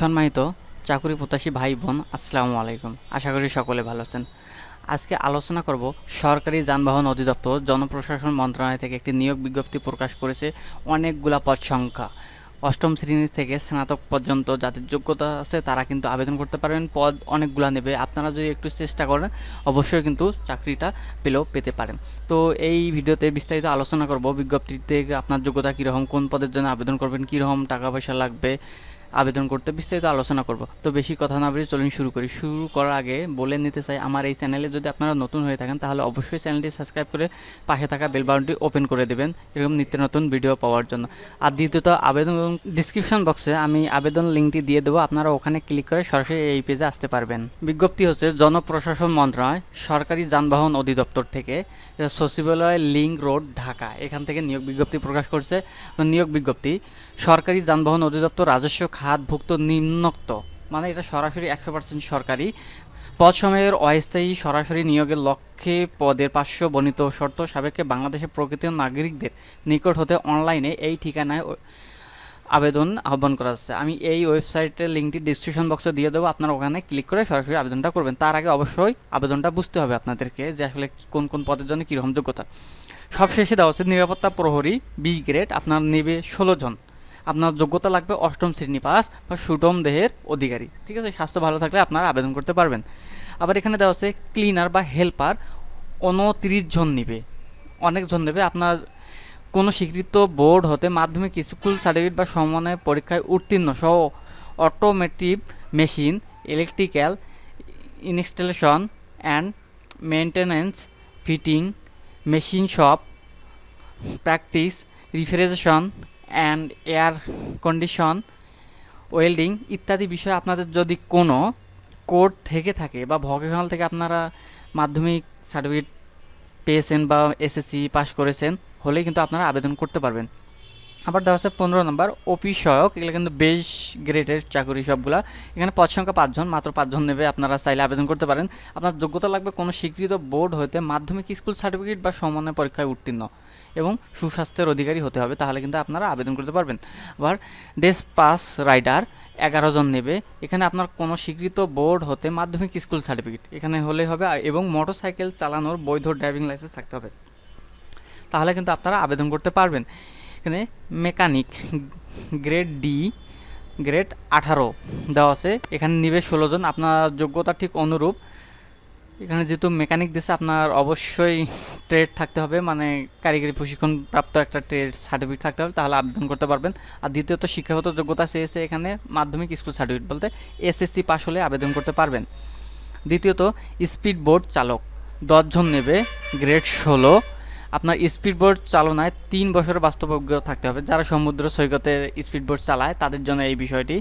সম্মানিত চাকুরি প্রত্যাশী ভাই বোন আসসালামু আলাইকুম। আশা করি সকলে ভালো আছেন। আজকে আলোচনা করব সরকারি যানবাহন অধিদপ্তর, জনপ্রশাসন মন্ত্রণালয় থেকে একটি নিয়োগ বিজ্ঞপ্তি প্রকাশ করেছে অনেকগুলা পদ সংখ্যা। অষ্টম শ্রেণি থেকে স্নাতক পর্যন্ত যাদের যোগ্যতা আছে তারা কিন্তু আবেদন করতে পারবেন। পদ অনেকগুলা নেবে। আপনারা যদি একটু চেষ্টা করেন, অবশ্যই কিন্তু চাকরিটা পেলেও পেতে পারেন। তো এই ভিডিওতে বিস্তারিত আলোচনা করব। বিজ্ঞপ্তিতে আপনার যোগ্যতা কীরকম, কোন পদের জন্য আবেদন করবেন, কীরকম টাকা পয়সা লাগবে আবেদন করতে বিস্তারিত আলোচনা করব। তো বেশি কথা না বলে চলুন শুরু করি। শুরু করার আগে বলে নিতে চাই, আমার এই চ্যানেলে যদি আপনারা নতুন হয়ে থাকেন, তাহলে অবশ্যই চ্যানেলটি সাবস্ক্রাইব করে পাশে থাকা বেল বাটনটি ওপেন করে দেবেন, এরকম নিত্য নতুন ভিডিও পাওয়ার জন্য। আর দ্বিতীয়ত, আবেদন ডিসক্রিপশন বক্সে আমি আবেদন লিঙ্কটি দিয়ে দেবো, আপনারা ওখানে ক্লিক করে সরাসরি এই পেজে আসতে পারবেন। বিজ্ঞপ্তি হচ্ছে, জনপ্রশাসন মন্ত্রণালয়, সরকারি যানবাহন অধিদপ্তর থেকে সচিবালয় লিঙ্ক রোড, ঢাকা। এখান থেকে নিয়োগ বিজ্ঞপ্তি প্রকাশ করছে। নিয়োগ বিজ্ঞপ্তি, সরকারি যানবাহন অধিদপ্তর রাজস্ব খাতভুক্ত নিম্নোক্ত। মানে এটা সরাসরি একশো পার্সেন্ট সরকারি। পদ সময়ের অস্থায়ী সরাসরি নিয়োগের লক্ষ্যে পদের পাঁচশো বর্ণিত শর্ত সাবেকে বাংলাদেশের প্রকৃত নাগরিকদের নিকট হতে অনলাইনে এই ঠিকানায় আবেদন আহ্বান করা হচ্ছে। আমি এই ওয়েবসাইটের লিঙ্কটি ডিসক্রিপশন বক্সে দিয়ে দেবো। আপনারা ওখানে ক্লিক করে সরাসরি আবেদনটা করবেন। তার আগে অবশ্যই আবেদনটা বুঝতে হবে আপনাদেরকে যে আসলে কোন কোন পদের জন্য কীরকম যোগ্যতা। সবশেষে দেওয়া হচ্ছে নিরাপত্তা প্রহরী বি গ্রেড। আপনার নেবে ষোলো জন। আপনার যোগ্যতা লাগবে অষ্টম শ্রেণি পাস বা সুটম দেহের অধিকারী। ঠিক আছে? স্বাস্থ্য ভালো থাকলে আপনারা আবেদন করতে পারবেন। আবার এখানে দেওয়া হচ্ছে ক্লিনার বা হেল্পার উনত্রিশ জন নেবে। অনেকজন নেবে। আপনার কোনো স্বীকৃত বোর্ড হতে মাধ্যমিক স্কুল সার্টিফিকেট বা সমানের পরীক্ষায় উত্তীর্ণ সহ automotive machine electrical installation and maintenance fitting machine shop practice refrigeration and air condition welding ইত্যাদি বিষয়ে আপনাদের যদি কোনো কোড থেকে থাকে বা ভকেশনাল থেকে আপনারা মাধ্যমিক সার্টিফিকেট পেয়েছেন বা এসএসসি পাস করেছেন, হলেই কিন্তু আপনারা আবেদন করতে পারবেন। আবার দেওয়া আছে পনেরো নম্বর অফিস সহায়ক, এগুলো কিন্তু বেশ গ্রেডের চাকরি সবগুলা। এখানে পদ সংখ্যা পাঁচজন, মাত্র পাঁচজন নেবে, আপনারা চাইলে আবেদন করতে পারেন। আপনার যোগ্যতা লাগবে কোনো স্বীকৃত বোর্ড হতে মাধ্যমিক স্কুল সার্টিফিকেট বা সমানের পরীক্ষায় উত্তীর্ণ। এবং সুস্বাস্থ্যের অধিকারী হতে হবে, তাহলে কিন্তু আপনারা আবেদন করতে পারবেন। আবার ডেস পাস রাইডার এগারো জন নেবে। এখানে আপনার কোনো স্বীকৃত বোর্ড হতে মাধ্যমিক স্কুল সার্টিফিকেট। এখানে হলেই হবে এবং মোটরসাইকেল চালানোর বৈধ ড্রাইভিং লাইসেন্স থাকতে হবে। তাহলে কিন্তু আপনারা আবেদন করতে পারবেন। এখানে মেকানিক গ্রেড ডি, গ্রেড আঠারো দেওয়া আছে। এখানে নিবে ষোলো জন। আপনার যোগ্যতা ঠিক অনুরূপ। এখানে যেহেতু মেকানিক দিছে, আপনার অবশ্যই ট্রেড থাকতে হবে মানে কারিগরি প্রশিক্ষণ প্রাপ্ত একটা ট্রেড সার্টিফিকেট থাকতে হবে, তাহলে আবেদন করতে পারবেন। আর দ্বিতীয়ত, শিক্ষাগত যোগ্যতা চেয়েছে এখানে মাধ্যমিক স্কুল সার্টিফিকেট বলতে এসএসসি পাস হলে আবেদন করতে পারবেন। দ্বিতীয়ত স্পিড বোট চালক, দশজন নেবে গ্রেড ষোলো। আপনার স্পিড বোট চালনায় তিন বছরের বাস্তব থাকতে হবে। যারা সমুদ্র সৈকতে স্পিড বোট চালায়, তাদের জন্য এই বিষয়টি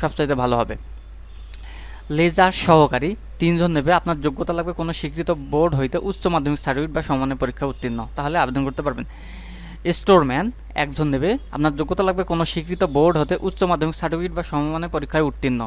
সবচাইতে ভালো হবে। লেজার সহকারী তিনজন নেবে, আপনার যোগ্যতা লাগবে কোনো স্বীকৃত বোর্ড হইতে উচ্চ মাধ্যমিক সার্টিফিকেট বা সমানের পরীক্ষা উত্তীর্ণ। তাহলে আবেদন করতে পারবেন। স্টোরম্যান, একজন নেবে, আপনার যোগ্যতা লাগবে কোনো স্বীকৃত বোর্ড হতে উচ্চ মাধ্যমিক সার্টিফিকেট বা সমমানের পরীক্ষায় উত্তীর্ণ।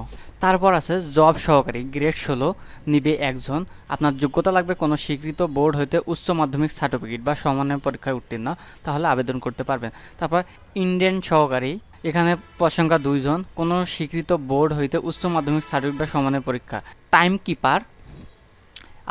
তারপর আছে জব সহকারী, গ্রেড ষোলো নিবে একজন, আপনার যোগ্যতা লাগবে কোনো স্বীকৃত বোর্ড হইতে উচ্চ মাধ্যমিক সার্টিফিকেট বা সমানের পরীক্ষায় উত্তীর্ণ। তাহলে আবেদন করতে পারবেন। তারপর ইন্ডিয়ান সহকারী এখানে পদসংখ্যা দুইজন, কোনো স্বীকৃত বোর্ড হইতে উচ্চ মাধ্যমিক সার্টিফিকেট বা সমানের পরীক্ষা। টাইম কিপার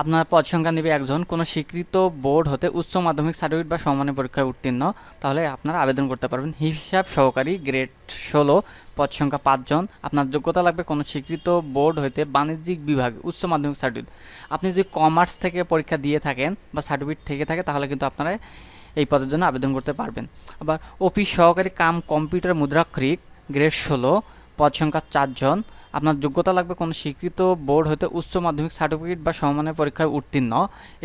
আপনার পদ সংখ্যা নেবে একজন, কোনো স্বীকৃত বোর্ড হতে উচ্চ মাধ্যমিক সার্টিফিকেট বা সমানের পরীক্ষায় উত্তীর্ণ, তাহলে আপনারা আবেদন করতে পারবেন। হিসাব সহকারী গ্রেড ষোলো পদ সংখ্যা পাঁচজন, আপনার যোগ্যতা লাগবে কোনো স্বীকৃত বোর্ড হইতে বাণিজ্যিক বিভাগে, উচ্চ মাধ্যমিক সার্টিফিকেট। আপনি যদি কমার্স থেকে পরীক্ষা দিয়ে থাকেন বা সার্টিফিকেট থেকে থাকে, তাহলে কিন্তু আপনারা এই পদের জন্য আবেদন করতে পারবেন। আবার অফিস সহকারী কাম কম্পিউটার মুদ্রাক্ষরিক গ্রেড ষোলো, পদ সংখ্যা চারজন আপনার যোগ্যতা লাগবে কোনো স্বীকৃত বোর্ড হতে উচ্চ মাধ্যমিক সার্টিফিকেট বা সমমানের পরীক্ষায় উত্তীর্ণ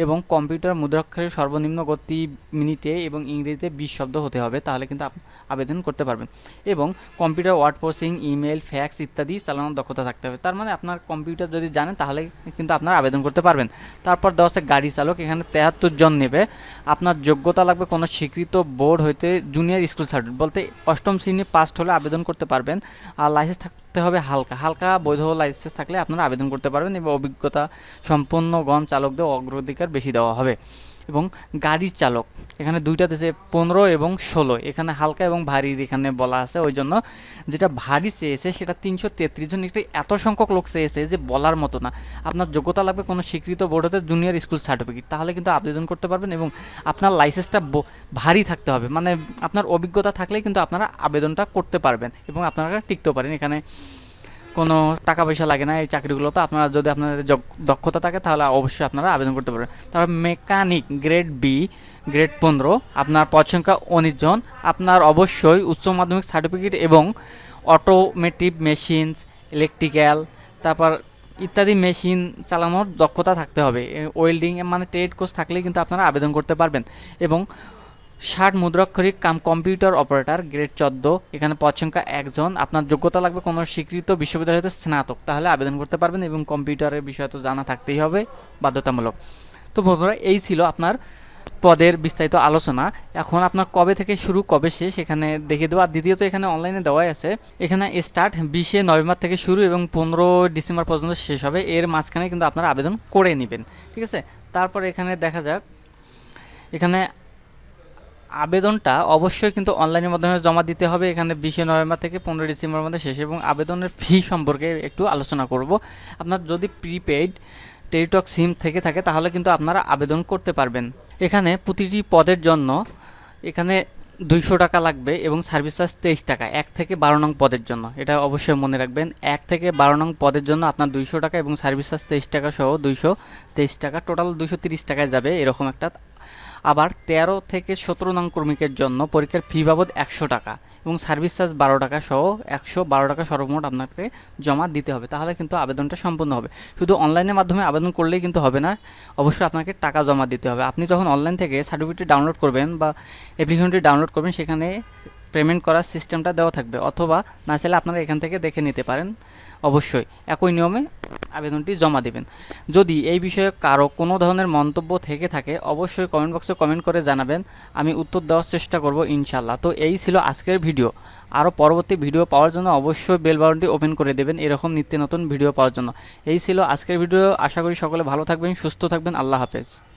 এবং কম্পিউটার মুদ্রাক্ষরের সর্বনিম্ন গতি মিনিটে এবং ইংরেজিতে বিশ শব্দ হতে হবে, তাহলে কিন্তু আবেদন করতে পারবেন। এবং computer word processing email fax ইত্যাদি চালানোর দক্ষতা থাকতে হবে। তার মানে আপনার কম্পিউটার যদি জানেন, তাহলে কিন্তু আপনার আবেদন করতে পারবেন। তারপর দেওয়া আছে গাড়ি চালক, এখানে তেহাত্তর জন নেবে। আপনার যোগ্যতা লাগবে কোনো স্বীকৃত বোর্ড হইতে জুনিয়র স্কুল সার্টিফিকেট বলতে অষ্টম শ্রেণি পাস্ট হলে আবেদন করতে পারবেন। আর লাইসেন্স থাকতে হবে হালকা। হালকা বৈধ লাইসেন্স থাকলে আপনারা আবেদন করতে পারবেন এবং অভিজ্ঞতা সম্পন্ন গণ চালকদের অগ্রাধিকার বেশি দেওয়া হবে। এবং গাড়ির চালক। এখানে দুইটা দেশে পনেরো এবং ষোলো। এখানে হালকা এবং ভারীর এখানে বলা আছে। ওই জন্য যেটা ভারী চেয়েছে, সেটা তিনশো তেত্রিশ জন একটি এত সংখ্যক লোক চেয়েছে যে বলার মতো না। আপনার যোগ্যতা লাগবে কোনো স্বীকৃত বোর্ড হতে জুনিয়র স্কুল সার্টিফিকেট তাহলে কিন্তু আবেদন করতে পারবেন এবং আপনার লাইসেন্সটা ভারী থাকতে হবে। মানে আপনার অভিজ্ঞতা থাকলে কিন্তু আপনারা আবেদনটা করতে পারবেন এবং আপনারা টিকতেও পারেন। এখানে কোনো টাকা পয়সা লাগে না এই চাকরিগুলোতে। আপনারা যদি আপনাদের দক্ষতা থাকে, তাহলে অবশ্যই আপনারা আবেদন করতে পারবেন। তারপর মেকানিক গ্রেড বি গ্রেড পনেরো, আপনার পদ সংখ্যা উনিশ জন। আপনার অবশ্যই উচ্চ মাধ্যমিক সার্টিফিকেট এবং অটোমেটিভ মেশিনস ইলেকট্রিক্যাল তারপর ইত্যাদি মেশিন চালানোর দক্ষতা থাকতে হবে। ওয়েল্ডিং মানে ট্রেড কোর্স থাকলে কিন্তু আপনারা আবেদন করতে পারবেন। এবং ষাট মুদ্রাক্ষরিক কাম কম্পিউটার অপারেটর, গ্রেড চোদ্দ। এখানে পদ সংখ্যা একজন। আপনার যোগ্যতা লাগবে কোনো স্বীকৃত বিশ্ববিদ্যালয় হতে স্নাতক। তাহলে আবেদন করতে পারবেন এবং কম্পিউটারের বিষয় তো জানা থাকতেই হবে। বাধ্যতামূলক। তো বন্ধুরা, এই ছিল আপনার পদের বিস্তারিত আলোচনা। এখন আপনার কবে থেকে শুরু, কবে শেষ, এখানে দেখিয়ে দেবো। আর দ্বিতীয়ত এখানে অনলাইনে দেওয়াই আছে। এখানে স্টার্ট বিশে নভেম্বর থেকে শুরু এবং পনেরো ডিসেম্বর পর্যন্ত শেষ হবে। এর মাঝখানে কিন্তু আপনারা আবেদন করে নেবেন। ঠিক আছে? তারপর এখানে দেখা যাক। এখানে আবেদনটা অবশ্যই কিন্তু অনলাইনের মাধ্যমে জমা দিতে হবে। এখানে বিশে নভেম্বর থেকে পনেরো ডিসেম্বর মধ্যে শেষ এবং আবেদনের ফি সম্পর্কে একটু আলোচনা করব। আপনার যদি প্রিপেইড টেলিটক সিম থেকে থাকে, তাহলে কিন্তু আপনারা আবেদন করতে পারবেন। এখানে প্রতিটি পদের জন্য এখানে দুইশো টাকা লাগবে এবং সার্ভিস চার্জ তেইশ টাকা, এক থেকে বারো নং পদের জন্য। এটা অবশ্যই মনে রাখবেন, এক থেকে বারো নং পদের জন্য আপনার দুইশো টাকা এবং সার্ভিস চার্জ তেইশ টাকা সহ দুইশো তেইশ টাকা টোটাল দুইশো তিরিশ টাকায় যাবে, এরকম একটা আবার তেরো থেকে সতেরো নং কর্মীকের জন্য পরীক্ষার ফি বাবদ একশো টাকা এবং সার্ভিস চার্জ বারো টাকা সহ একশো বারো টাকা সর্বমোট আপনাকে জমা দিতে হবে। তাহলে কিন্তু আবেদনটা সম্পূর্ণ হবে। শুধু অনলাইনের মাধ্যমে আবেদন করলেই কিন্তু হবে না, অবশ্যই আপনাকে টাকা জমা দিতে হবে। আপনি যখন অনলাইন থেকে সার্টিফিকেট ডাউনলোড করবেন বা অ্যাপ্লিকেশনটি ডাউনলোড করবেন, সেখানে পেমেন্ট করার সিস্টেমটা দেওয়া থাকবে। অথবা না চাইলে আপনারা এখান থেকে দেখে নিতে পারেন। অবশ্যই, একই নিয়মে আবেদনটি জমা দেবেন। যদি এই বিষয়ে কারও কোনো ধরনের মন্তব্য থেকে থাকে, অবশ্যই কমেন্ট বক্সে কমেন্ট করে জানাবেন। আমি উত্তর দেওয়ার চেষ্টা করব ইনশাল্লাহ তো এই ছিল আজকের ভিডিও আরও পরবর্তী ভিডিও পাওয়ার জন্য অবশ্যই বেল ওপেন করে দেবেন। এরকম নিত্য নতুন ভিডিও পাওয়ার জন্য। এই ছিল আজকের ভিডিও আশা করি সকলে ভালো থাকবেন, সুস্থ থাকবেন। আল্লাহ হাফেজ।